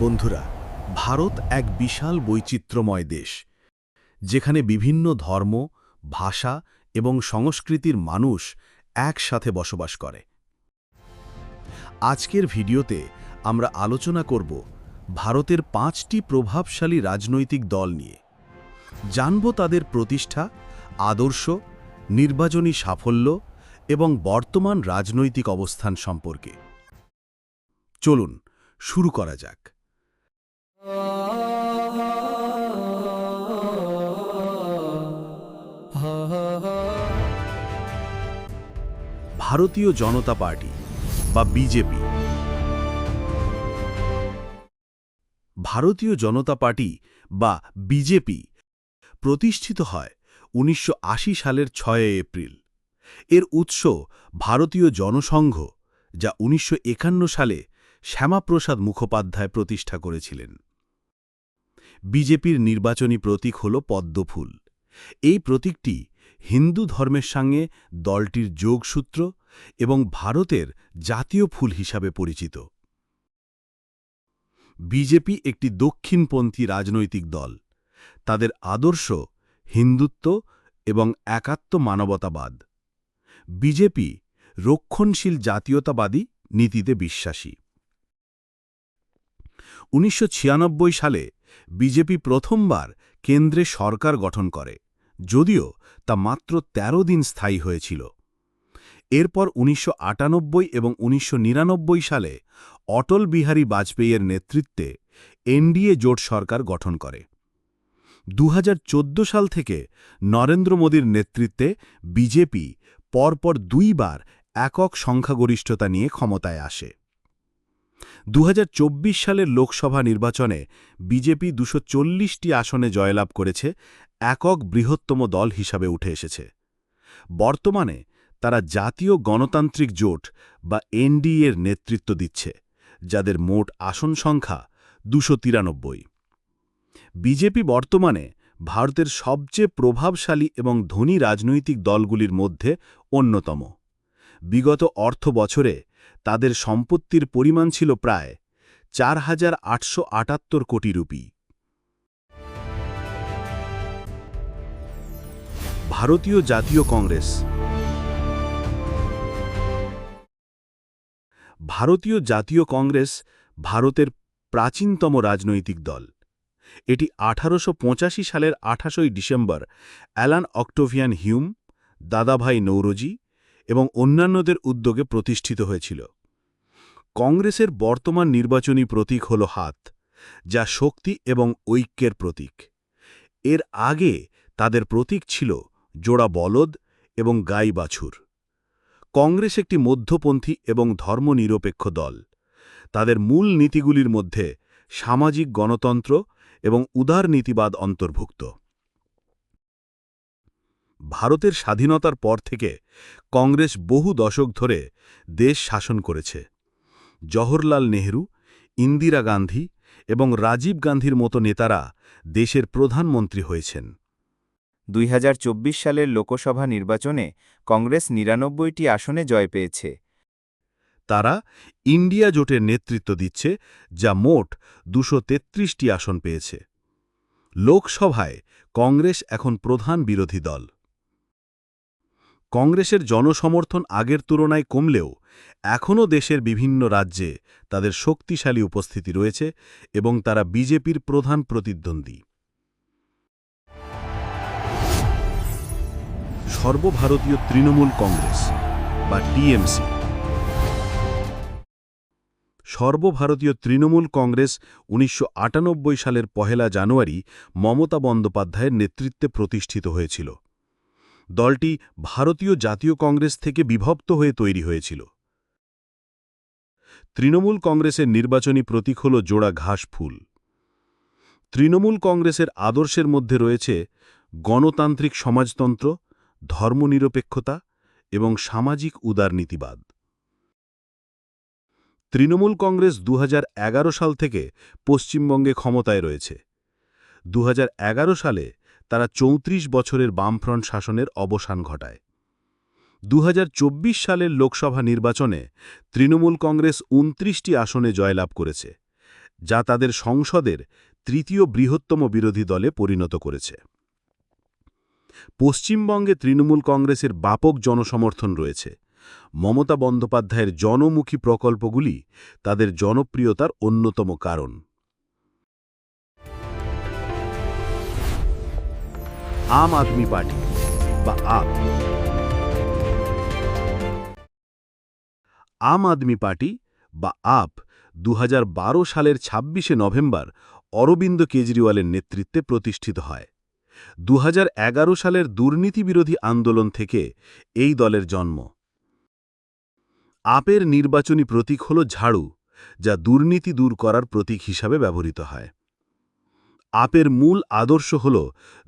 বন্ধুরা, ভারত এক বিশাল বৈচিত্র্যময় দেশ, যেখানে বিভিন্ন ধর্ম, ভাষা এবং সংস্কৃতির মানুষ একসাথে বসবাস করে। আজকের ভিডিওতে আমরা আলোচনা করব ভারতের পাঁচটি প্রভাবশালী রাজনৈতিক দল নিয়ে। জানব তাদের প্রতিষ্ঠা, আদর্শ, নির্বাচনী সাফল্য এবং বর্তমান রাজনৈতিক অবস্থান সম্পর্কে। চলুন, শুরু করা যাক। ভারতীয় জনতা পার্টি বা বিজেপি। ভারতীয় জনতা পার্টি বা বিজেপি প্রতিষ্ঠিত হয় উনিশশো আশি সালের ছয় এপ্রিল। এর উৎস ভারতীয় জনসংঘ, যা উনিশশো একান্ন সালে শ্যামাপ্রসাদ মুখোপাধ্যায় প্রতিষ্ঠা করেছিলেন। বিজেপির নির্বাচনী প্রতীক হল পদ্মফুল। এই প্রতীকটি হিন্দু ধর্মের সঙ্গে দলটির যোগসূত্র এবং ভারতের জাতীয় ফুল হিসাবে পরিচিত। বিজেপি একটি দক্ষিণপন্থী রাজনৈতিক দল। তাদের আদর্শ হিন্দুত্ব এবং একাত্ম মানবতাবাদ। বিজেপি রক্ষণশীল জাতীয়তাবাদী নীতিতে বিশ্বাসী। উনিশশো ছিয়ানব্বই সালে বিজেপি প্রথমবার কেন্দ্রে সরকার গঠন করে, যদিও তা মাত্র ১৩ দিন স্থায়ী হয়েছিল। এরপর উনিশশো আটানব্বই এবং উনিশশো নিরানব্বই সালে অটল বিহারী বাজপেয়ীর নেতৃত্বে এনডিএ জোট সরকার গঠন করে। দু হাজার চোদ্দ সাল থেকে নরেন্দ্র মোদীর নেতৃত্বে বিজেপি পরপর দুইবার একক সংখ্যাগরিষ্ঠতা নিয়ে ক্ষমতায় আসে। দু হাজার চব্বিশ সালের লোকসভা নির্বাচনে বিজেপি দুশো চল্লিশটি আসনে জয়লাভ করেছে, একক বৃহত্তম দল হিসাবে উঠে এসেছে। বর্তমানে তারা জাতীয় গণতান্ত্রিক জোট বা এনডিএর নেতৃত্ব দিচ্ছে, যাদের মোট আসন সংখ্যা দুশো বিজেপি বর্তমানে ভারতের সবচেয়ে প্রভাবশালী এবং ধনী রাজনৈতিক দলগুলির মধ্যে অন্যতম। বিগত অর্থ বছরে তাদের সম্পত্তির পরিমাণ ছিল প্রায় চার হাজার আটশো আটাত্তর কোটি রুপি। ভারতীয় জাতীয় কংগ্রেস। ভারতীয় জাতীয় কংগ্রেস ভারতের প্রাচীনতম রাজনৈতিক দল। এটি আঠারোশ পঁচাশি সালের আঠাশই December Allan Octavian Hume, Dadabhai Naoroji এবং অন্যান্যদের উদ্যোগে প্রতিষ্ঠিত হয়েছিল। কংগ্রেসের বর্তমান নির্বাচনী প্রতীক হল হাত, যা শক্তি এবং ঐক্যের প্রতীক। এর আগে তাদের প্রতীক ছিল জোড়া বলদ এবং গাই বাছুর। কংগ্রেস একটি মধ্যপন্থী এবং ধর্মনিরপেক্ষ দল। তাদের মূল নীতিগুলির মধ্যে সামাজিক গণতন্ত্র এবং উদারনীতিবাদ অন্তর্ভুক্ত। ভারতের স্বাধীনতার পর থেকে কংগ্রেস বহু দশক ধরে দেশ শাসন করেছে। জওহরলাল নেহরু ইন্দিরা গান্ধী এবং রাজীব গান্ধীর মতো নেতারা দেশের প্রধানমন্ত্রী হয়েছেন। দুই হাজার চব্বিশ সালের লোকসভা নির্বাচনে কংগ্রেস নিরানব্বইটি আসনে জয় পেয়েছে। তারা ইন্ডিয়া জোটের নেতৃত্ব দিচ্ছে যা মোট দুশো আসন পেয়েছে। লোকসভায় কংগ্রেস এখন প্রধান বিরোধী দল। কংগ্রেসের জনসমর্থন আগের তুলনায় কমলেও এখনও দেশের বিভিন্ন রাজ্যে তাদের শক্তিশালী উপস্থিতি রয়েছে এবং তারা বিজেপির প্রধান প্রতিদ্বন্দ্বী। সর্বভারতীয় তৃণমূল কংগ্রেস বা টিএমসি। সর্বভারতীয় তৃণমূল কংগ্রেস উনিশশো আটানব্বই সালের পহেলা জানুয়ারি মমতা বন্দ্যোপাধ্যায়ের নেতৃত্বে প্রতিষ্ঠিত হয়েছিল। দলটি ভারতীয় জাতীয় কংগ্রেস থেকে বিভক্ত হয়ে তৈরি হয়েছিল। তৃণমূল কংগ্রেসের নির্বাচনী প্রতীক হল জোড়া ঘাস ফুল। তৃণমূল কংগ্রেসের আদর্শের মধ্যে রয়েছে গণতান্ত্রিক সমাজতন্ত্র, ধর্মনিরপেক্ষতা এবং সামাজিক উদারনীতিবাদ। তৃণমূল কংগ্রেস দু হাজার এগারো সাল থেকে পশ্চিমবঙ্গে ক্ষমতায় রয়েছে। দু হাজার এগারো সালে তারা চৌত্রিশ বছরের বামফ্রন্ট শাসনের অবসান ঘটায়। দু হাজার চব্বিশ সালের লোকসভা নির্বাচনে তৃণমূল কংগ্রেস উনত্রিশটি আসনে জয়লাভ করেছে, যা তাদের সংসদের তৃতীয় বৃহত্তম বিরোধী দলে পরিণত করেছে। পশ্চিমবঙ্গে তৃণমূল কংগ্রেসের ব্যাপক জনসমর্থন রয়েছে। মমতা বন্দ্যোপাধ্যায়ের জনমুখী প্রকল্পগুলি তাদের জনপ্রিয়তার অন্যতম কারণ। আম আদমি পার্টি বা আপ। আম আদমি পার্টি বা আপ দু হাজার বারো সালের ২৬শে নভেম্বর অরবিন্দ কেজরিওয়ালের নেতৃত্বে প্রতিষ্ঠিত হয়। দু হাজার এগারো সালের দুর্নীতিবিরোধী আন্দোলন থেকে এই দলের জন্ম। আপের নির্বাচনী প্রতীক হল ঝাড়ু, যা দুর্নীতি দূর করার প্রতীক হিসাবে ব্যবহৃত হয়। আপের মূল আদর্শ হল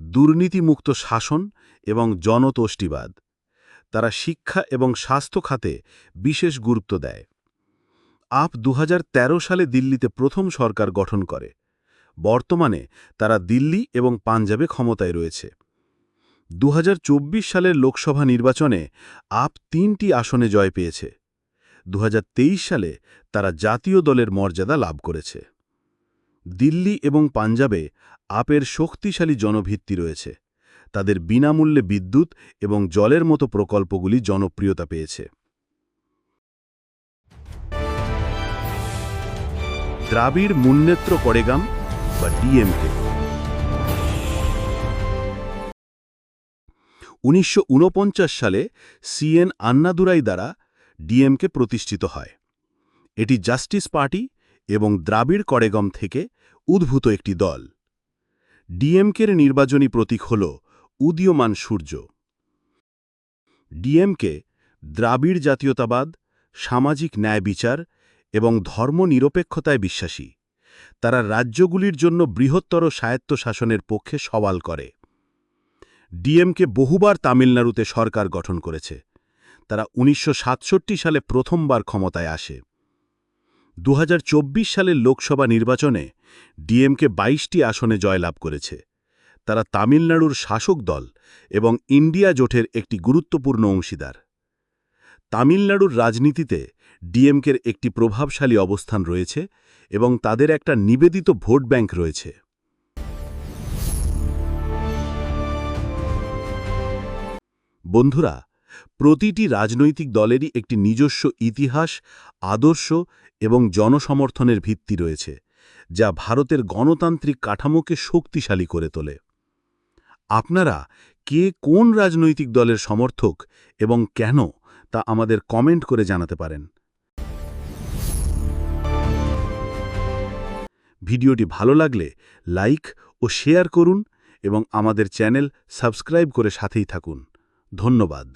দুর্নীতিমুক্ত শাসন এবং জনতোষ্টিবাদ। তারা শিক্ষা এবং স্বাস্থ্য খাতে বিশেষ গুরুত্ব দেয়। আপ দু হাজার তেরো সালে দিল্লিতে প্রথম সরকার গঠন করে। বর্তমানে তারা দিল্লি এবং পাঞ্জাবে ক্ষমতায় রয়েছে। দু হাজার চব্বিশ সালের লোকসভা নির্বাচনে আপ তিনটি আসনে জয় পেয়েছে। দু হাজার তেইশ সালে তারা জাতীয় দলের মর্যাদা লাভ করেছে। দিল্লি এবং পাঞ্জাবে আপের শক্তিশালী জনভিত্তি রয়েছে। তাদের বিনামূল্যে বিদ্যুৎ এবং জলের মতো প্রকল্পগুলি জনপ্রিয়তা পেয়েছে। দ্রাবিড় মুন্নেত্র কড়েগাম বা ডিএমকে। উনিশশো ঊনপঞ্চাশ সালে সিএন আন্নাদুরাই দ্বারা ডিএমকে প্রতিষ্ঠিত হয়। এটি জাস্টিস পার্টি এবং দ্রাবিড় কড়েগম থেকে উদ্ভূত একটি দল। ডিএমকের নির্বাচনী প্রতীক হল উদীয়মান সূর্য। ডিএমকে দ্রাবিড় জাতীয়তাবাদ, সামাজিক ন্যায় বিচার এবং ধর্মনিরপেক্ষতায় বিশ্বাসী। তারা রাজ্যগুলির জন্য বৃহত্তর স্বায়ত্তশাসনের পক্ষে সওয়াল করে। ডিএমকে বহুবার তামিলনাড়ুতে সরকার গঠন করেছে। তারা উনিশশো সাতষট্টি সালে প্রথমবার ক্ষমতায় আসে। দু হাজার চব্বিশ সালের লোকসভা নির্বাচনে ডিএমকে ২২টি আসনে জয়লাভ করেছে। তারা তামিলনাড়ুর শাসক দল এবং ইন্ডিয়া জোটের একটি গুরুত্বপূর্ণ অংশীদার। তামিলনাড়ুর রাজনীতিতে ডিএমকের একটি প্রভাবশালী অবস্থান রয়েছে এবং তাদের একটা নিবেদিত ভোট ব্যাংক রয়েছে। বন্ধুরা প্রতিটি রাজনৈতিক দলেরই একটি নিজস্ব ইতিহাস, আদর্শ এবং জনসমর্থনের ভিত্তি রয়েছে, যা ভারতের গণতান্ত্রিক কাঠামোকে শক্তিশালী করে তোলে। আপনারা কে কোন রাজনৈতিক দলের সমর্থক এবং কেন তা আমাদের কমেন্ট করে জানাতে পারেন। ভিডিওটি ভালো লাগলে লাইক ও শেয়ার করুন এবং আমাদের চ্যানেল সাবস্ক্রাইব করে সাথেই থাকুন। ধন্যবাদ।